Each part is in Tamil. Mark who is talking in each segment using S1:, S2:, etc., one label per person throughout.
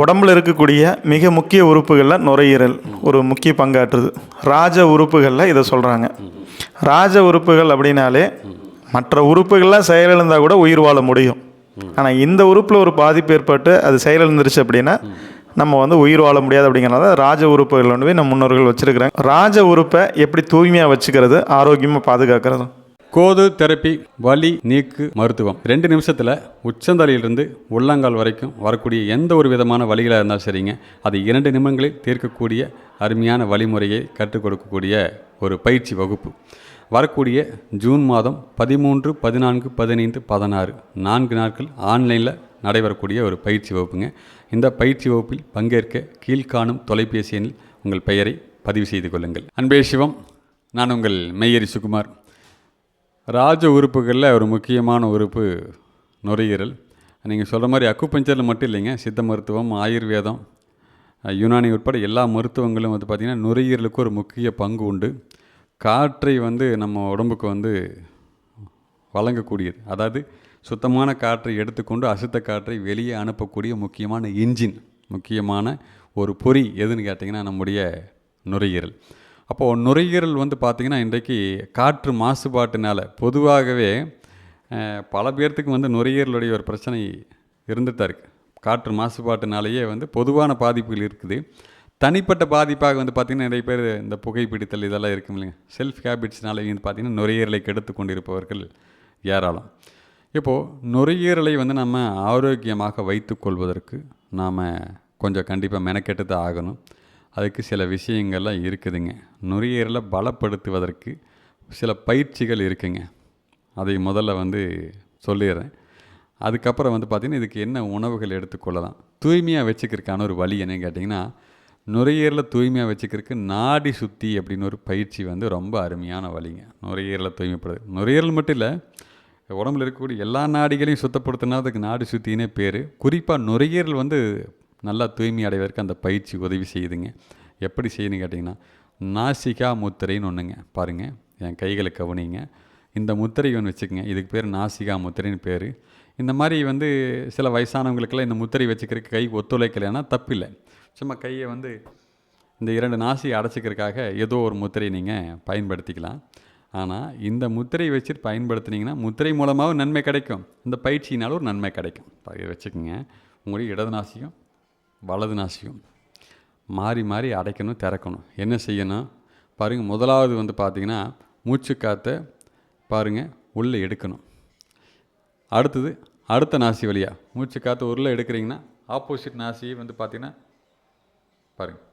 S1: உடம்புல இருக்கக்கூடிய மிக முக்கிய உறுப்புகளில் நுரையீரல் ஒரு முக்கிய பங்காற்றுது. ராஜ உறுப்புகளில் இதை சொல்கிறாங்க ராஜ உறுப்புகள் அப்படின்னாலே மற்ற உறுப்புகள்லாம் செயலிழந்தால் கூட உயிர் வாழ முடியும். ஆனால் இந்த உறுப்பில் ஒரு பாதிப்பு ஏற்பட்டு அது செயலிழந்துருச்சு அப்படின்னா நம்ம வந்து உயிர் வாழ முடியாது அப்படிங்கிறத ராஜ உறுப்புகள் ஒன்றுவே நம்ம முன்னோர்கள் வச்சுருக்கிறாங்க. ராஜ உறுப்பை எப்படி தூய்மையாக வச்சுக்கிறது ஆரோக்கியமாக பாதுகாக்கிறது?
S2: கோது தெரப்பி வலி நீக்கு மருத்துவம். ரெண்டு நிமிஷத்தில் உச்சந்தலையிலிருந்து உள்ளங்கால் வரைக்கும் வரக்கூடிய எந்த ஒரு விதமான வழிகளாக இருந்தாலும் சரிங்க. அது இரண்டு நிமிடங்களில் தீர்க்கக்கூடிய அருமையான வழிமுறையை கற்றுக் கொடுக்கக்கூடிய ஒரு பயிற்சி வகுப்பு. வரக்கூடிய ஜூன் மாதம் பதிமூன்று பதினான்கு பதினைந்து பதினாறு நான்கு நாட்கள் ஆன்லைனில் நடைபெறக்கூடிய ஒரு பயிற்சி வகுப்புங்க. இந்த பயிற்சி வகுப்பில் பங்கேற்க கீழ்காணும் தொலைபேசி எண்ணில் உங்கள் பெயரை பதிவு செய்து கொள்ளுங்கள். அன்பே சிவம் நான் உங்கள் மெய்யரி சுகுமார். ராஜ உறுப்புகளில் ஒரு முக்கியமான உறுப்பு நுரையீரல். நீங்கள் சொல்கிற மாதிரி அக்குப்பஞ்சரில் மட்டும் இல்லைங்க. சித்த மருத்துவம் ஆயுர்வேதம் யுனானி உட்பட எல்லா மருத்துவங்களும் வந்து பார்த்திங்கன்னா நுரையீரலுக்கு ஒரு முக்கிய பங்கு உண்டு. காற்றை வந்து நம்ம உடம்புக்கு வந்து வழங்கக்கூடியது. அதாவது சுத்தமான காற்றை எடுத்துக்கொண்டு அசுத்த காற்றை வெளியே அனுப்பக்கூடிய முக்கியமான இன்ஜின் முக்கியமான ஒரு பொறி எதுன்னு கேட்டிங்கன்னா நம்முடைய நுரையீரல். அப்போது நுரையீரல் வந்து பார்த்திங்கன்னா இன்றைக்கு காற்று மாசுபாட்டினால் பொதுவாகவே பல பேர்த்துக்கு வந்து நுரையீரலுடைய ஒரு பிரச்சனை இருந்துட்டு இருக்குது காற்று மாசுபாட்டினாலேயே வந்து பொதுவான பாதிப்புகள் இருக்குது. தனிப்பட்ட பாதிப்பாக வந்து பார்த்திங்கன்னா நிறைய பேர் இந்த புகைப்பிடித்தல் இதெல்லாம் இருக்கும் இல்லைங்க. செல்ஃப் ஹேபிட்ஸ்னாலே வந்து பார்த்திங்கன்னா நுரையீரலை கெடுத்து கொண்டிருப்பவர்கள் ஏராளம். இப்போது நுரையீரலை வந்து நம்ம ஆரோக்கியமாக வைத்துக்கொள்வதற்கு நாம் கொஞ்சம் கண்டிப்பாக மெனக்கெட்டு தான் ஆகணும். அதுக்கு சில விஷயங்கள்லாம் இருக்குதுங்க. நுரையீரலை பலப்படுத்துவதற்கு சில பயிற்சிகள் இருக்குங்க. அதை முதல்ல வந்து சொல்லிடுறேன். அதுக்கப்புறம் வந்து பார்த்திங்கன்னா இதுக்கு என்ன உணவுகள் எடுத்துக்கொள்ளலாம் தூய்மையாக வச்சுக்கிறதுக்கான ஒரு வழி என்னன்னு கேட்டிங்கன்னா நுரையீரலை தூய்மையாக வச்சுக்கிறதுக்கு நாடி சுத்தி அப்படின்னு ஒரு பயிற்சி வந்து ரொம்ப அருமையான வழிங்க. நுரையீரலை தூய்மைப்படுது நுரையீரல் மட்டும் இல்லை உடம்புல இருக்கக்கூடிய எல்லா நாடிகளையும் சுத்தப்படுத்தினா அதுக்கு நாடி சுத்தினே பேர். குறிப்பாக நுரையீரல் வந்து நல்லா தூய்மை அடைவதற்கு அந்த பயிற்சி உதவி செய்யுதுங்க. எப்படி செய்யணும்னு கேட்டிங்கன்னா நாசிகா முத்திரைன்னு ஒன்றுங்க பாருங்கள் என் கைகளை கவனிங்க. இந்த முத்திரை ஒன்று வச்சுக்கோங்க. இதுக்கு பேர் நாசிகா முத்திரைன்னு பேர். இந்த மாதிரி வந்து சில வயசானவங்களுக்கெல்லாம் இந்த முத்திரை வச்சுக்கிறதுக்கு கை ஒத்துழைக்கலைன்னா தப்பில்லை. சும்மா கையை வந்து இந்த இரண்டு நாசியை அடைச்சிக்கிறதுக்காக ஏதோ ஒரு முத்திரை நீங்கள் பயன்படுத்திக்கலாம். ஆனால் இந்த முத்திரை வச்சுட்டு பயன்படுத்துனீங்கன்னா முத்திரை மூலமாகவும் நன்மை கிடைக்கும். இந்த பயிற்சியினாலும் ஒரு நன்மை கிடைக்கும். இப்ப இதை வச்சுக்கோங்க. உங்களுடைய இடது நாசியும் வலது நாசியும் மாறி மாறி அடைக்கணும் திறக்கணும். என்ன செய்யணும் பாருங்கள் முதலாவது வந்து பார்த்தீங்கன்னா மூச்சு காற்றை பாருங்கள் உள்ளே எடுக்கணும். அடுத்தது அடுத்த நாசி வழியாக மூச்சு காற்று உள்ளே எடுக்கிறீங்கன்னா ஆப்போசிட் நாசியை வந்து பார்த்திங்கன்னா பாருங்கள்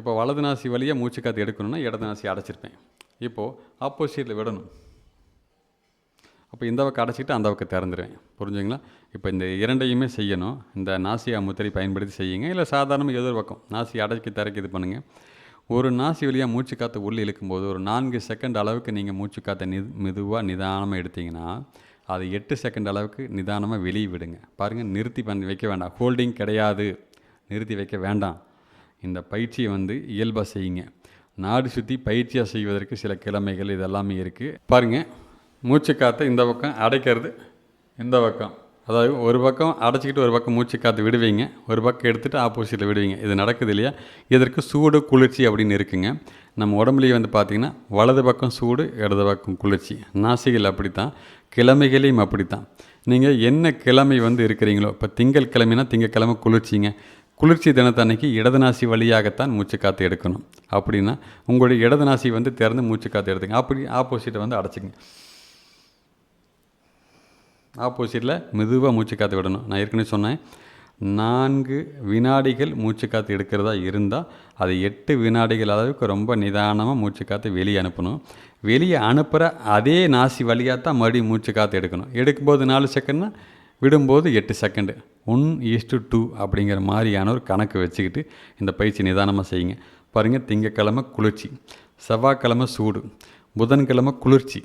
S2: இப்போ வலது நாசி வழியாக மூச்சு காற்று எடுக்கணும்னா இடது நாசி அடைச்சிருப்பேன். இப்போது ஆப்போசிட்டில் விடணும். அப்போ இந்த பக்கம் அடைச்சிக்கிட்டு அந்த பக்கம் திறந்துருவேன். புரிஞ்சுங்களா? இப்போ இந்த இரண்டையுமே செய்யணும். இந்த நாசியா முத்திரை பயன்படுத்தி செய்யுங்க. இல்லை சாதாரணமாக எதிர் பக்கம். நாசி அடைக்கி திறக்கி இது பண்ணுங்கள் ஒரு நாசி வழியாக மூச்சு காற்று உள்ளே இழுக்கும்போது ஒரு நான்கு செகண்ட் அளவுக்கு நீங்கள் மூச்சு காற்றை நி மெதுவாக நிதானமாக எடுத்தீங்கன்னா அது எட்டு செகண்ட் அளவுக்கு நிதானமாக வெளியே விடுங்க. பாருங்கள் நிறுத்தி பண்ணி வைக்க வேண்டாம். ஹோல்டிங் கிடையாது. நிறுத்தி வைக்க வேண்டாம். இந்த பயிற்சியை வந்து இயல்பாக செய்யுங்க. நாடு சுற்றி பயிற்சியாக செய்வதற்கு சில கிழமைகள் இதெல்லாமே இருக்குது பாருங்கள் மூச்சு காற்றை இந்த பக்கம் அடைக்கிறது இந்த பக்கம். அதாவது ஒரு பக்கம் அடைச்சிக்கிட்டு ஒரு பக்கம் மூச்சு காற்று விடுவீங்க ஒரு பக்கம் எடுத்துகிட்டு ஆப்போசிட்டில் விடுவீங்க. இது நடக்குது இல்லையா? இதற்கு சூடு குளிர்ச்சி அப்படின்னு இருக்குங்க. நம்ம உடம்புலேயே வந்து பார்த்திங்கன்னா வலது பக்கம் சூடு இடது பக்கம் குளிர்ச்சி. நாசிகள் அப்படித்தான் கிழமைகளையும் அப்படித்தான். நீங்கள் என்ன கிழமை வந்து இருக்கிறீங்களோ இப்போ திங்கள் கிழமைனா திங்கக்கிழமை குளிர்ச்சிங்க. குளிர்ச்சி தினத்தன்னைக்கு இடது நாசி வழியாகத்தான் மூச்சு காற்று எடுக்கணும். அப்படின்னா உங்களுடைய இடது நாசி வந்து திறந்து மூச்சு காற்று எடுத்துங்க. அப்படி ஆப்போசிட்டை வந்து அடைச்சிங்க ஆப்போசிட்டில் மெதுவாக மூச்சு காற்று விடணும். நான் ஏற்கனவே சொன்னேன். நான்கு வினாடிகள் மூச்சு காற்று எடுக்கிறதா இருந்தால் அது எட்டு வினாடிகள் அளவுக்கு ரொம்ப நிதானமாக மூச்சு காற்று வெளியே அனுப்பணும். வெளியே அனுப்புகிற அதே நாசி வழியாக தான் மறுபடியும் மூச்சு காற்று எடுக்கணும். எடுக்கும்போது நாலு செகண்ட்னா விடும்போது எட்டு செகண்டு ஒன் ஈஸ்டு டூ அப்படிங்கிற மாதிரியான ஒரு கணக்கு வச்சுக்கிட்டு இந்த பயிற்சி நிதானமாக செய்யுங்க. பாருங்கள் திங்கக்கிழமை குளிர்ச்சி செவ்வாய்க்கிழமை சூடு புதன்கிழமை குளிர்ச்சி.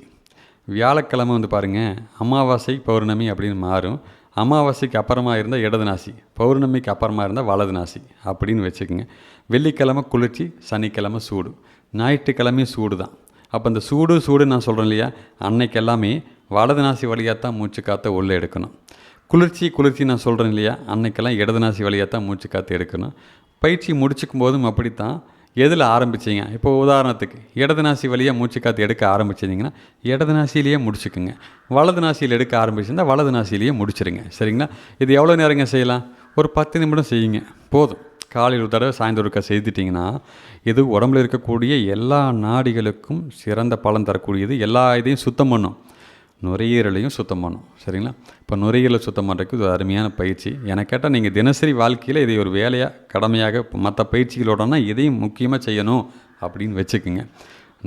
S2: வியாழக்கிழமை வந்து பாருங்கள் அமாவாசை பௌர்ணமி அப்படின்னு மாறும். அமாவாசைக்கு அப்புறமா இருந்தால் இடது நாசி பௌர்ணமிக்கு அப்புறமா இருந்தால் வலது நாசி அப்படின்னு வச்சுக்கோங்க. வெள்ளிக்கிழமை குளிர்ச்சி சனிக்கிழமை சூடு. ஞாயிற்றுக்கிழமையும் சூடு தான். அப்போ இந்த சூடு சூடு நான் சொல்கிறேன் இல்லையா அன்னைக்கு எல்லாமே வலது நாசி வழியாக தான் மூச்சு காற்றை உள்ளே எடுக்கணும். குளிர்ச்சி குளிர்ச்சி நான் சொல்கிறேன் இல்லையா அன்னைக்கெல்லாம் இடது நாசி வழியாக தான் மூச்சு காற்று எடுக்கணும். பயிற்சி முடிச்சுக்கும் போதும் அப்படித்தான் எதில் ஆரம்பிச்சீங்க? இப்போ உதாரணத்துக்கு இடது நாசி வழியாக மூச்சு காற்று எடுக்க ஆரம்பிச்சிங்கன்னா இடது நாசிலேயே முடிச்சுக்குங்க. வலது நாசியில் எடுக்க ஆரம்பிச்சிருந்தா வலது நாசியிலேயே முடிச்சிருங்க. சரிங்களா? இது எவ்வளோ நேரங்க செய்யலாம்? ஒரு பத்து நிமிடம் செய்யுங்க. போதும். காலையில் ஒரு தடவை சாயந்தரம் ஒருக்கா செய்துட்டிங்கன்னா இது உடம்புல இருக்கக்கூடிய எல்லா நாடிகளுக்கும் சிறந்த பலன் தரக்கூடியது. எல்லா இதையும் சுத்தம் பண்ணும். நுரையீரலையும் சுத்தம் பண்ணும். சரிங்களா? இப்போ நுரையீரலை சுத்தம் பண்ணுறதுக்கு இது ஒரு அருமையான பயிற்சி. எனக்கு கேட்டால் நீங்கள் தினசரி வாழ்க்கையில் இதை ஒரு வேலையாக கடமையாக மற்ற பயிற்சிகளோடனா இதையும் முக்கியமாக செய்யணும் அப்படின்னு வச்சுக்கோங்க.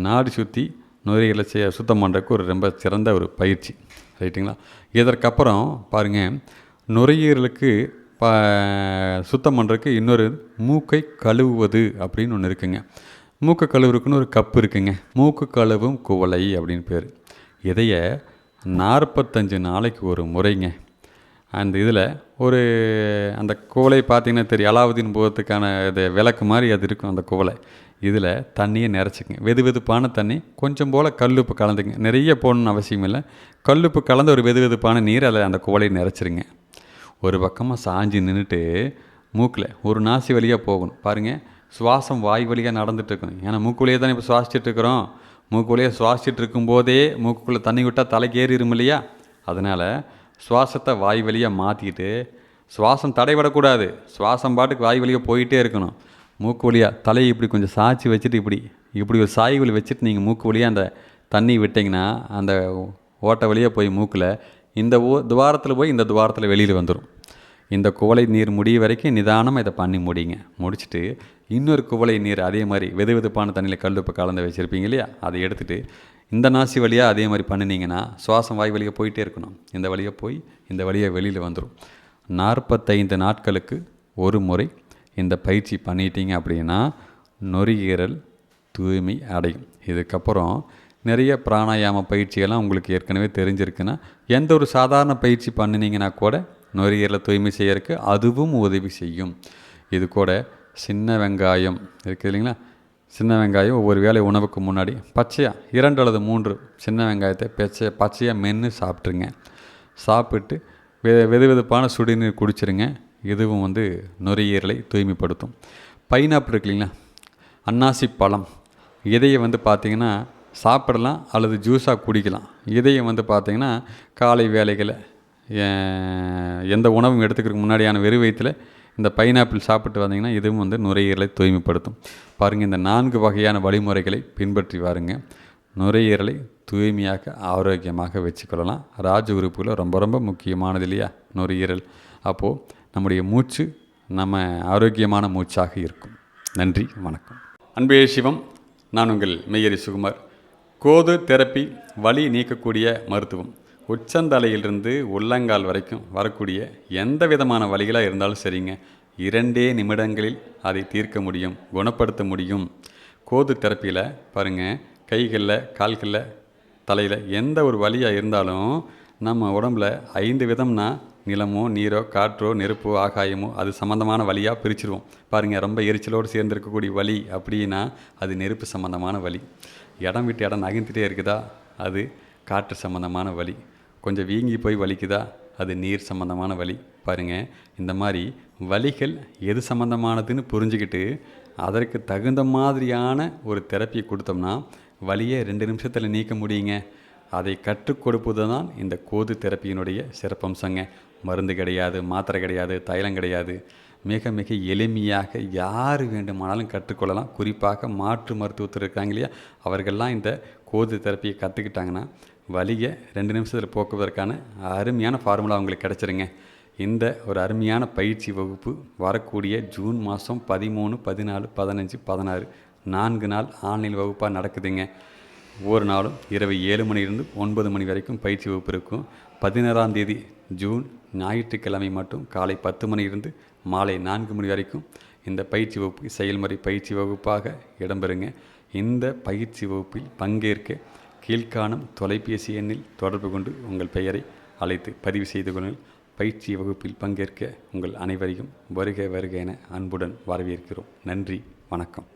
S2: நாடு சுற்றி நுரையீரலை செய்ய சுத்தம் பண்ணுறதுக்கு ஒரு ரொம்ப சிறந்த ஒரு பயிற்சி. ரைட்டுங்களா? இதற்கப்புறம் பாருங்கள் நுரையீரலுக்கு ப சுத்தம் பண்ணுறதுக்கு இன்னொரு மூக்கை கழுவுவது அப்படின்னு ஒன்று இருக்குங்க. மூக்கு கழுவுறதுக்குன்னு ஒரு கப்பு இருக்குங்க. மூக்கு கழுவும் குவளை அப்படின்னு பேர். இதைய நாற்பத்தஞ்சு நாளைக்கு ஒரு முறைங்க. அந்த இதில் ஒரு அந்த குவலை பார்த்தீங்கன்னா தெரியும் அலாவுதீன் போகிறதுக்கான இது விளக்கு மாதிரி அது இருக்கும் அந்த குவலை இதில் தண்ணியை நிறச்சிக்கங்க. வெது வெதுப்பான தண்ணி கொஞ்சம் போல் கல்லுப்பு கலந்துங்க. நிறைய போடணும்னு அவசியம் இல்லை. கல்லுப்பு கலந்து ஒரு வெது வெதுப்பான நீர் அதில் அந்த குவலையை நிறச்சிருங்க. ஒரு பக்கமாக சாஞ்சி நின்றுட்டு மூக்கில் ஒரு நாசி வழியாக போகணும். பாருங்கள் சுவாசம் வாய் வழியாக நடந்துகிட்ருக்கணும் ஏன்னா மூக்கு வழியாக தானே இப்போ சுவாசிச்சுட்டு இருக்கிறோம். மூக்கு வழியாக சுவாசிச்சுட்டு இருக்கும்போதே மூக்குக்குள்ளே தண்ணி விட்டால் தலைக்கு ஏறிடும் இல்லையா? அதனால் சுவாசத்தை வாய் வழியாக மாற்றிக்கிட்டு சுவாசம் தடைபடக்கூடாது. சுவாசம் பாட்டுக்கு வாய் வழியாக போயிட்டே இருக்கணும். மூக்கு வழியாக தலையை இப்படி கொஞ்சம் சாய்ச்சி வச்சுட்டு இப்படி இப்படி ஒரு சாய் வச்சுட்டு நீங்கள் மூக்கு வழியாக அந்த தண்ணி விட்டிங்கன்னா அந்த ஓட்டை வழியாக போய் மூக்கில் இந்த ஓ துவாரத்தில் போய் இந்த துவாரத்தில் வெளியில் வந்துடும் இந்த குவளை நீர் முடிய வரைக்கும் நிதானமாக இதை பண்ணி முடிங்க. முடிச்சுட்டு இன்னொரு குவளை நீர் அதே மாதிரி வெது வெதுப்பான தண்ணியில் கல்லுப்பு கலந்து வச்சுருப்பீங்க இல்லையா? அதை எடுத்துகிட்டு இந்த நாசி வழியாக அதே மாதிரி பண்ணினீங்கன்னா சுவாசம் வாய் வழியாக போயிட்டே இருக்கணும். இந்த வழியாக போய் இந்த வழியாக வெளியில் வந்துடும் நாற்பத்தைந்து நாட்களுக்கு ஒரு முறை இந்த பயிற்சி பண்ணிட்டீங்க அப்படின்னா நொறியீரல் தூய்மை அடையும். இதுக்கப்புறம் நிறைய பிராணாயாம பயிற்சிகள்லாம் உங்களுக்கு ஏற்கனவே தெரிஞ்சிருக்குன்னா எந்த ஒரு சாதாரண பயிற்சி பண்ணினீங்கன்னா கூட நுரையீரலை தூய்மை செய்யறதுக்கு அதுவும் உதவி செய்யும். இது கூட சின்ன வெங்காயம் இருக்குது இல்லைங்களா? சின்ன வெங்காயம் ஒவ்வொரு வேலை உணவுக்கு முன்னாடி பச்சையாக இரண்டு அல்லது மூன்று சின்ன வெங்காயத்தை பச்சை பச்சையாக மென்று சாப்பிட்ருங்க சாப்பிட்டு வெ வெது வெதுப்பான சுடுநீர் குடிச்சிருங்க. இதுவும் வந்து நுரையீரலை தூய்மைப்படுத்தும். பைனாப்பிள் இருக்கு இல்லைங்களா? அன்னாசி பழம். இதையை வந்து பார்த்திங்கன்னா சாப்பிடலாம் அல்லது ஜூஸாக குடிக்கலாம். இதையும் வந்து பார்த்திங்கன்னா காலை வேலைகளை எந்த உணவும் எடுத்துக்கிறதுக்கு முன்னாடியான வெறு வயிற்றில் இந்த பைனாப்பிள் சாப்பிட்டு வந்தீங்கன்னா இதுவும் வந்து நுரையீரலை தூய்மைப்படுத்தும். பாருங்கள் இந்த நான்கு வகையான வழிமுறைகளை பின்பற்றி வாருங்க. நுரையீரலை தூய்மையாக ஆரோக்கியமாக வச்சுக்கொள்ளலாம். ராஜ உறுப்புகள் ரொம்ப ரொம்ப முக்கியமானது இல்லையா? நுரையீரல். அப்போது நம்முடைய மூச்சு நம்ம ஆரோக்கியமான மூச்சாக இருக்கும். நன்றி வணக்கம். அன்பே சிவம் நான் உங்கள் மெய்யரி சுகுமார். கோது தெரப்பி வலி நீக்கக்கூடிய மருத்துவம். உச்சந்தலையிலிருந்து உள்ளங்கால் வரைக்கும் வரக்கூடிய எந்த விதமான வலிகளாக இருந்தாலும் சரிங்க. இரண்டே நிமிடங்களில் அதை தீர்க்க முடியும் குணப்படுத்த முடியும். கோது தெரப்பியில் பாருங்கள் கைகளில் கால்களில் தலையில் எந்த ஒரு வலியாக இருந்தாலும் நம்ம உடம்புல ஐந்து விதம்னா நிலமோ நீரோ காற்றோ நெருப்போ ஆகாயமோ அது சம்மந்தமான வழியாக பிரிச்சிருவோம். பாருங்கள் ரொம்ப எரிச்சலோடு சேர்ந்துருக்கக்கூடிய வலி அப்படின்னா அது நெருப்பு சம்மந்தமான வலி. இடம் விட்டு இடம் நகர்ந்துட்டே இருக்குதா? அது காற்று சம்மந்தமான வலி. கொஞ்சம் வீங்கி போய் வலிக்குதா? அது நீர் சம்மந்தமான வலி. பாருங்கள் இந்த மாதிரி வலிகள் எது சம்மந்தமானதுன்னு புரிஞ்சுக்கிட்டு அதற்கு தகுந்த மாதிரியான ஒரு தெரப்பி கொடுத்தோம்னா வலியை ரெண்டு நிமிஷத்தில் நீக்க முடியுங்க. அதை கற்றுக் கொடுப்பது தான் இந்த கோது தெரப்பியினுடைய சிறப்பம்சங்க. மருந்து கிடையாது மாத்திரை கிடையாது தைலம் கிடையாது. மிக மிக எளிமையாக யார் வேண்டுமானாலும் கற்றுக்கொள்ளலாம். குறிப்பாக மாற்று மருத்துவத்தில் இருக்காங்க இல்லையா? அவர்கள்லாம் இந்த கோது தெரப்பியை கற்றுக்கிட்டாங்கன்னா வலியை ரெண்டு நிமிஷத்தில் போக்குவதற்கான அருமையான ஃபார்முலா அவங்களுக்கு கிடச்சிருங்க. இந்த ஒரு அருமையான பயிற்சி வகுப்பு வரக்கூடிய ஜூன் மாதம் பதிமூணு பதினாலு பதினஞ்சு பதினாறு நான்கு நாள் ஆன்லைன் வகுப்பாக நடக்குதுங்க. ஒவ்வொரு நாளும் இரவு ஏழு மணியிலிருந்து ஒன்பது மணி வரைக்கும் பயிற்சி வகுப்பு இருக்கும். பதினாறாம் தேதி ஜூன் ஞாயிற்றுக்கிழமை மட்டும் காலை பத்து மணியிலிருந்து மாலை நான்கு மணி வரைக்கும் இந்த பயிற்சி வகுப்பு செயல்முறை பயிற்சி வகுப்பாக இடம்பெறுங்க. இந்த பயிற்சி வகுப்பில் பங்கேற்க கீழ்காணும் தொலைபேசி எண்ணில் தொடர்பு கொண்டு உங்கள் பெயரை அழைத்து பதிவு செய்து கொள்ளுங்கள். பயிற்சி வகுப்பில் பங்கேற்க உங்கள் அனைவரையும் வருக வருக என அன்புடன் வரவேற்கிறோம். நன்றி வணக்கம்.